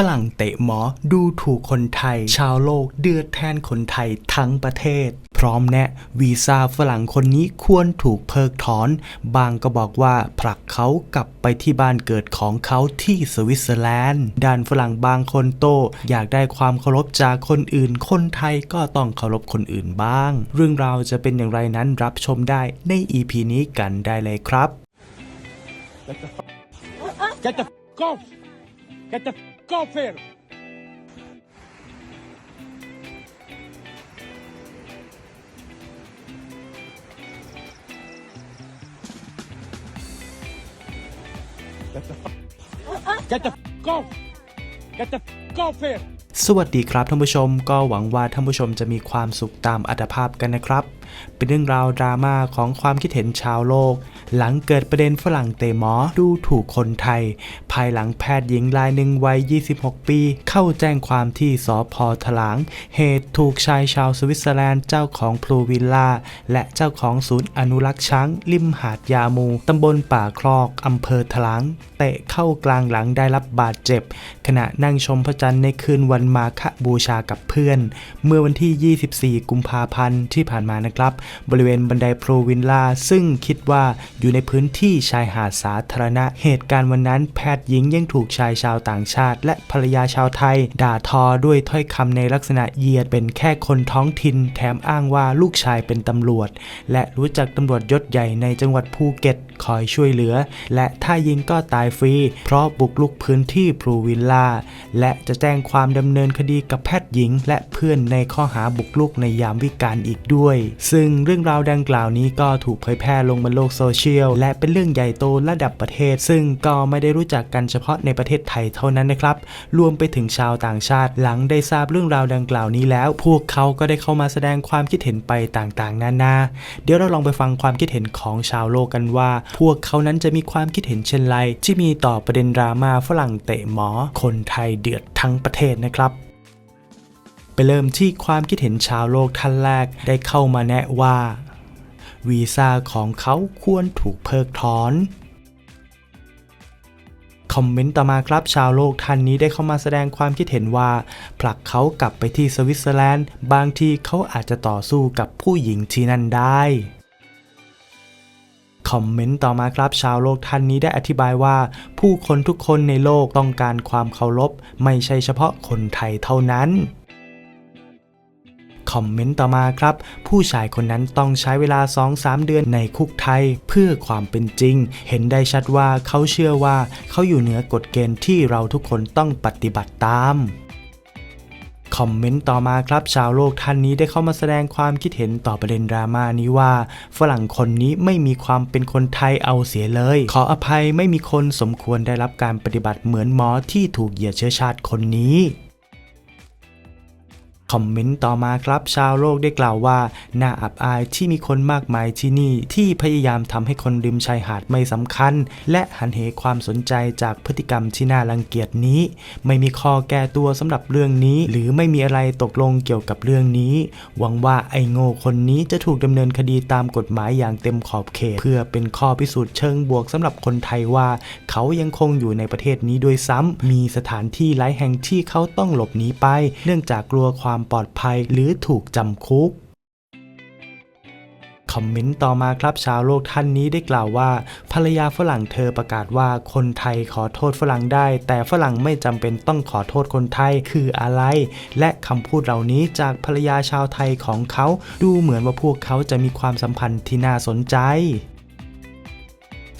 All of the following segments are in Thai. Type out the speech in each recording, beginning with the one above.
ฝรั่งเตะหมอดูถูกคนไทย ชาวโลกเดือดแทนคนไทยทั้งประเทศ พร้อมแนะวีซ่าฝรั่งคนนี้ควรถูกเพิกถอน บางก็บอกว่าผลักเขากลับไปที่บ้านเกิดของเขาที่สวิตเซอร์แลนด์ ด้านฝรั่งบางคนโต อยากได้ความเคารพจากคนอื่น คนไทยก็ต้องเคารพคนอื่นบ้าง เรื่องราวจะเป็นอย่างไรนั้นรับชมได้ใน EP นี้กันได้เลยครับ Get the f- Get the f- off! Get the f- Get the f- off! Get the f- off here! สวัสดีครับท่านผู้ชมก็หวังว่าท่านผู้ชมจะมีความสุขตามอัตภาพกันนะครับ เป็นเรื่องราวดราม่าของความคิดเห็นชาวโลก หลังเกิดประเด็นฝรั่งเตะหมอดูถูกคนไทย ภายหลังแพทย์หญิงรายหนึ่งวัย 26 ปี เข้าแจ้งความที่สพถลาง เหตุถูกชายชาวสวิตเซอร์แลนด์เจ้าของพลูวิลล่า และเจ้าของศูนย์อนุรักษ์ช้างริมหาดยามูตำบลป่าคลอกอำเภอถลางเตะเข้ากลางหลังได้รับบาดเจ็บ ขณะนั่งชมพระจันทร์ในคืนวันมาฆบูชากับเพื่อน เมื่อวันที่ 24 กุมภาพันธ์ที่ผ่านมานะครับ บริเวณบันไดโพรวินล่าซึ่งคิดว่าอยู่ในพื้นที่ชายหาดสาธารณะ เหตุการณ์วันนั้นแพทย์หญิงยังถูกชายชาวต่างชาติ และภรรยาชาวไทย ด่าทอด้วยถ้อยคำในลักษณะเหยียดเป็นแค่คนท้องถิ่นแถมอ้างว่าลูกชายเป็นตำรวจ และรู้จักตำรวจยศใหญ่ในจังหวัดภูเก็ตคอยช่วยเหลือ และถ้ายิงก็ตายฟรี เพราะบุกลุกพื้นที่พลูวิลล่าและจะแจ้งความดำเนินเนินคดีกับแพทย์หญิง และเพื่อนในข้อหาบุกลุกในยามวิกาลอีกด้วย ซึ่งเรื่องราวดังกล่าวนี้ก็ถูกเผยแพร่ลงบนโลกโซเชียลและเป็นเรื่องใหญ่โตระดับประเทศ ซึ่งก็ไม่ได้รู้จักกันเฉพาะในประเทศไทยเท่านั้นนะครับ รวมไปถึงชาวต่างชาติ หลังได้ทราบเรื่องราวดังกล่าวนี้แล้ว พวกเขาก็ได้เข้ามาแสดงความคิดเห็นไปต่างๆ นานา เดี๋ยวเราลองไปฟังความคิดเห็นของชาวโลกกันว่า พวกเขานั้นจะมีความคิดเห็นเช่นไร ที่มีต่อประเด็นดราม่าฝรั่งเตะหมอ คนไทยเดือดทั้งประเทศนะครับ ไปเริ่มที่ความคิดเห็นชาวโลกท่านแรกได้เข้ามาแนะว่า วีซ่าของเขาควรถูกเพิกถอนคอมเมนต์ต่อมาครับชาวโลกท่านนี้ได้เข้ามาแสดงความคิดเห็นว่า ผลักเขากลับไปที่สวิตเซอร์แลนด์ บางทีเขาอาจจะต่อสู้กับผู้หญิงที่นั่นได้คอมเมนต์ต่อมาครับชาวโลกท่านนี้ได้อธิบายว่า ผู้คนทุกคนในโลกต้องการความเคารพ ไม่ใช่เฉพาะคนไทยเท่านั้น อมเมนต์ต่อมาครับ ผู้ชายคนนั้นต้องใช้เวลา 2-3 เดือนในคุกไทย เพื่อความเป็นจริง เห็นได้ชัดว่าเขาเชื่อว่าเขาอยู่เหนือกฎเกณฑ์ที่เราทุกคนต้องปฏิบัติตามคอมเมนต์ต่อมาครับชาวโลกท่านนี้ได้เข้ามาแสดงความคิดเห็นต่อประเด็นดราม่านี้ว่า ฝรั่งคนนี้ไม่มีความเป็นคนไทยเอาเสียเลย ขออภัยไม่มีคนสมควรได้รับการปฏิบัติเหมือนหมอที่ถูกเหยียดเชื้อชาติคนนี้ คอมเมนต์ต่อมาครับ ชาวโลกได้กล่าวว่า น่าอับอายที่มีคนมากมายที่นี่ที่พยายามทำให้คนริมชายหาดไม่สำคัญ และหันเหความสนใจจากพฤติกรรมที่น่ารังเกียจนี้ ไม่มีข้อแก้ตัวสำหรับเรื่องนี้ หรือไม่มีอะไรตกลงเกี่ยวกับเรื่องนี้ หวังว่าไอ้โง่คนนี้จะถูกดำเนินคดีตามกฎหมายอย่างเต็มขอบเขต เพื่อเป็นข้อพิสูจน์เชิงบวกสำหรับคนไทยว่า เขายังคงอยู่ในประเทศนี้ด้วยซ้ำมีสถานที่หลายแห่งที่เขาต้องหลบหนีไป เนื่องจากกลัวความปลอดภัยหรือถูกจำคุกคอมเมนต์ต่อมาครับชาวโลกท่านนี้ได้กล่าวว่า ภรรยาฝรั่งเธอประกาศว่าคนไทยขอโทษฝรั่งได้ แต่ฝรั่งไม่จำเป็นต้องขอโทษคนไทยคืออะไร และคำพูดเหล่านี้จากภรรยาชาวไทยของเขาดูเหมือนว่าพวกเขาจะมีความสัมพันธ์ที่น่าสนใจ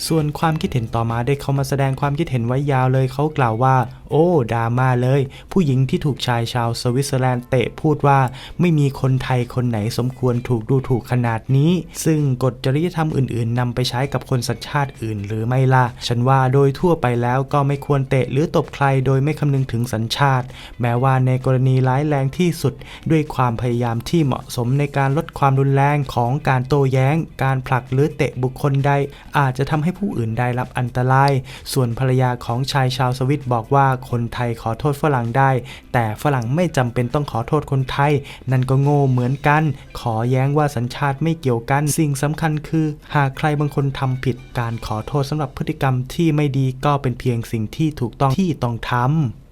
ส่วนความคิดเห็นต่อมาได้เข้ามาแสดงความคิดเห็นไว้ยาวเลยเขากล่าวว่าโอ้ดราม่าเลย ผู้หญิงที่ถูกชายชาวสวิตเซอร์แลนด์เตะพูดว่าไม่มีคนไทยคนไหนสมควรถูกดูถูกขนาดนี้ ซึ่งกฎจริยธรรมอื่น ๆนำไปใช้กับคนสัญชาติอื่น หรือไม่ล่ะ ฉันว่าโดยทั่วไปแล้วก็ไม่ควรเตะหรือตบใครโดยไม่คำนึงถึงสัญชาติ แม้ว่าในกรณีร้ายแรงที่สุด ด้วยความพยายามที่เหมาะสมในการลดความรุนแรงของการโต้แย้ง การผลักหรือเตะบุคคลใด อาจจะทำให้ผู้อื่นได้รับอันตราย ส่วนภรรยาของชายชาวสวิตบอกว่าคนไทยขอโทษฝรั่งได้ แต่ฝรั่งไม่จำเป็นต้องขอโทษคนไทย นั่นก็โง่เหมือนกัน ขอแย้งว่าสัญชาติไม่เกี่ยวกัน สิ่งสำคัญคือ หากใครบางคนทำผิดการขอโทษสำหรับพฤติกรรมที่ไม่ดีก็เป็นเพียงสิ่งที่ถูกต้องที่ต้องทำ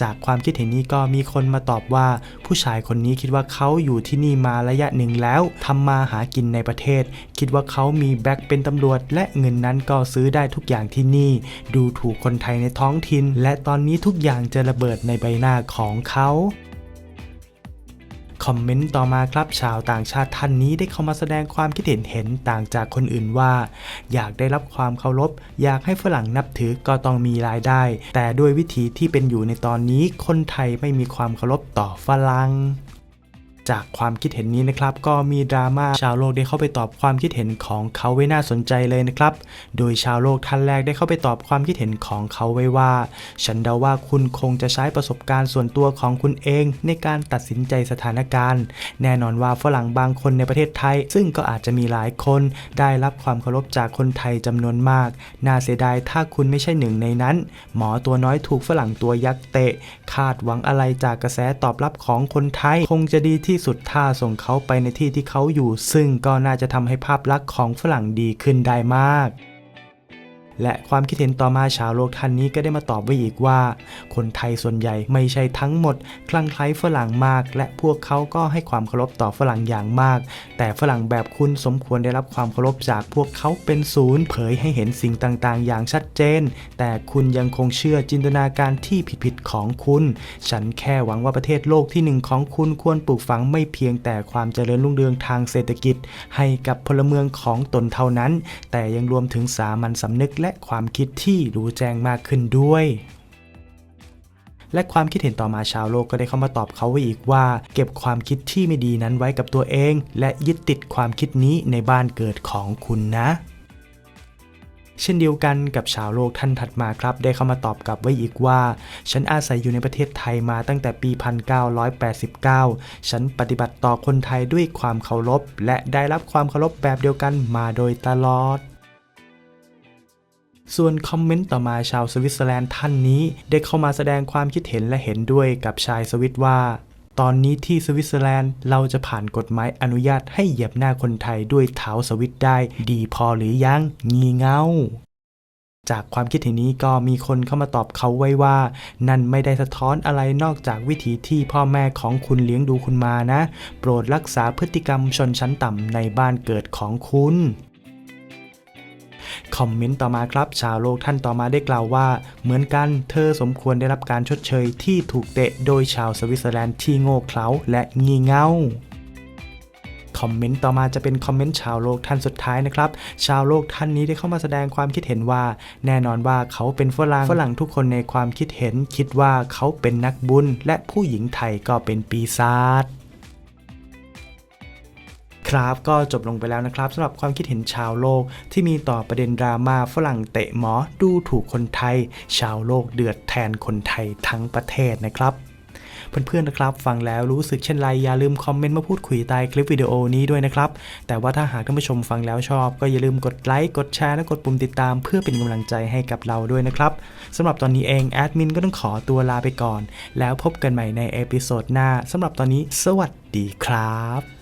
จากความคิดเห็นนี้ก็มีคนมาตอบว่าผู้ชายคนนี้คิดว่าเขาอยู่ที่นี่มาระยะหนึ่งแล้วทำมาหากินในประเทศ คิดว่าเขามีแบ็คเป็นตำรวจ และเงินนั้นก็ซื้อได้ทุกอย่างที่นี่ ดูถูกคนไทยในท้องถิ่นและตอนนี้ทุกอย่างจะระเบิดในใบหน้าของเขา คอมเมนต์ต่อมาครับ ชาวต่างชาติท่านนี้ได้เข้ามาแสดงความคิดเห็นเห็นต่างจากคนอื่นว่า อยากได้รับความเคารพ อยากให้ฝรั่งนับถือก็ต้องมีรายได้ แต่ด้วยวิธีที่เป็นอยู่ในตอนนี้คนไทยไม่มีความเคารพต่อฝรั่ง จากความคิดเห็นนี้นะครับ ก็มีดราม่าชาวโลกได้เข้าไปตอบความคิดเห็นของเขาไว้น่าสนใจเลยนะครับ โดยชาวโลกท่านแรกได้เข้าไปตอบความคิดเห็นของเขาไว้ว่า ฉันเดาว่าคุณคงจะใช้ประสบการณ์ส่วนตัวของคุณเอง ในการตัดสินใจสถานการณ์ แน่นอนว่าฝรั่งบางคนในประเทศไทย ซึ่งก็อาจจะมีหลายคน ได้รับความเคารพจากคนไทยจำนวนมาก น่าเสียดายถ้าคุณไม่ใช่หนึ่งในนั้น หมอตัวน้อยถูกฝรั่งตัวยักษ์เตะ คาดหวังอะไรจากกระแสตอบรับของคนไทย คงจะดีที่ที่สุดถ้าส่งเขาไปในที่ที่เขาอยู่ ซึ่งก็น่าจะทำให้ภาพลักษณ์ของฝรั่งดีขึ้นได้มาก และความคิดเห็นต่อมาชาวโลกท่านนี้ก็ได้มาตอบไว้อีกว่า คนไทยส่วนใหญ่ไม่ใช่ทั้งหมด คลั่งไคล้ฝรั่งมาก และพวกเขาก็ให้ความเคารพต่อฝรั่งอย่างมาก แต่ฝรั่งแบบคุณสมควรได้รับความเคารพจากพวกเขาเป็นศูนย์ เผยให้เห็นสิ่งต่างๆ อย่างชัดเจน แต่คุณยังคงเชื่อจินตนาการที่ผิดๆของคุณ ฉันแค่หวังว่าประเทศโลกที่หนึ่งของคุณควรปลูกฝังไม่เพียงแต่ความเจริญรุ่งเรืองทางเศรษฐกิจ ให้กับพลเมืองของตนเท่านั้น แต่ยังรวมถึงสามัญสำนึกและและความคิดที่รู้แจ้งมากขึ้นด้วย และความคิดเห็นต่อมาชาวโลกก็ได้เข้ามาตอบเขาไว้อีกว่า เก็บความคิดที่ไม่ดีนั้นไว้กับตัวเอง และยึดติดความคิดนี้ในบ้านเกิดของคุณนะเช่นเดียวกันกับชาวโลกท่านถัดมาครับ ได้เข้ามาตอบกลับไว้อีกว่า ฉันอาศัยอยู่ในประเทศไทยมาตั้งแต่ปี 1989 ฉันปฏิบัติต่อคนไทยด้วยความเคารพ และได้รับความเคารพแบบเดียวกันมาโดยตลอด ส่วนคอมเมนต์ต่อมาชาวสวิตเซอร์แลนด์ท่านนี้ ได้เข้ามาแสดงความคิดเห็นและเห็นด้วยกับชายสวิตว่า ตอนนี้ที่สวิตเซอร์แลนด์เราจะผ่านกฎหมายอนุญาตให้เหยียบหน้าคนไทยด้วยเท้าสวิตได้ ดีพอหรือยังงีเงาจากความคิดเห็นนี้ก็มีคนเข้ามาตอบเขาไว้ว่า นั่นไม่ได้สะท้อนอะไรนอกจากวิธีที่พ่อแม่ของคุณเลี้ยงดูคุณมานะ โปรดรักษาพฤติกรรมชนชั้นต่ำในบ้านเกิดของคุณ คอมเมนต์ต่อมาครับ ชาวโลกท่านต่อมาได้กล่าวว่า เหมือนกันเธอสมควรได้รับการชดเชยที่ถูกเตะโดยชาวสวิตเซอร์แลนด์ที่โง่เขลาและงี่เง่าคอมเมนต์ต่อมาจะเป็นคอมเมนต์ชาวโลกท่านสุดท้ายนะครับ ชาวโลกท่านนี้ได้เข้ามาแสดงความคิดเห็นว่า แน่นอนว่าเขาเป็นฝรั่งฝรั่งทุกคนในความคิดเห็น คิดว่าเขาเป็นนักบุญ และผู้หญิงไทยก็เป็นปีศาจ ครับก็จบลงไปแล้วนะครับสำหรับความคิดเห็นชาวโลกที่มีต่อประเด็นดราม่าฝรั่งเตะหมอดูถูกคนไทย ชาวโลกเดือดแทนคนไทยทั้งประเทศนะครับเพื่อนๆนะครับ ฟังแล้วรู้สึกเช่นไรอย่าลืมคอมเมนต์มาพูดคุยใต้คลิปวิดีโอนี้ด้วยนะครับ แต่ว่าถ้าหากท่านผู้ชมฟังแล้วชอบ ก็อย่าลืมกดไลค์กดแชร์และกดปุ่มติดตามเพื่อเป็นกำลังใจให้กับเราด้วยนะครับสำหรับตอนนี้เองแอดมินก็ต้องขอตัวลาไปก่อน แล้วพบกันใหม่ในเอพิโซดหน้าสำหรับตอนนี้ สวัสดีครับ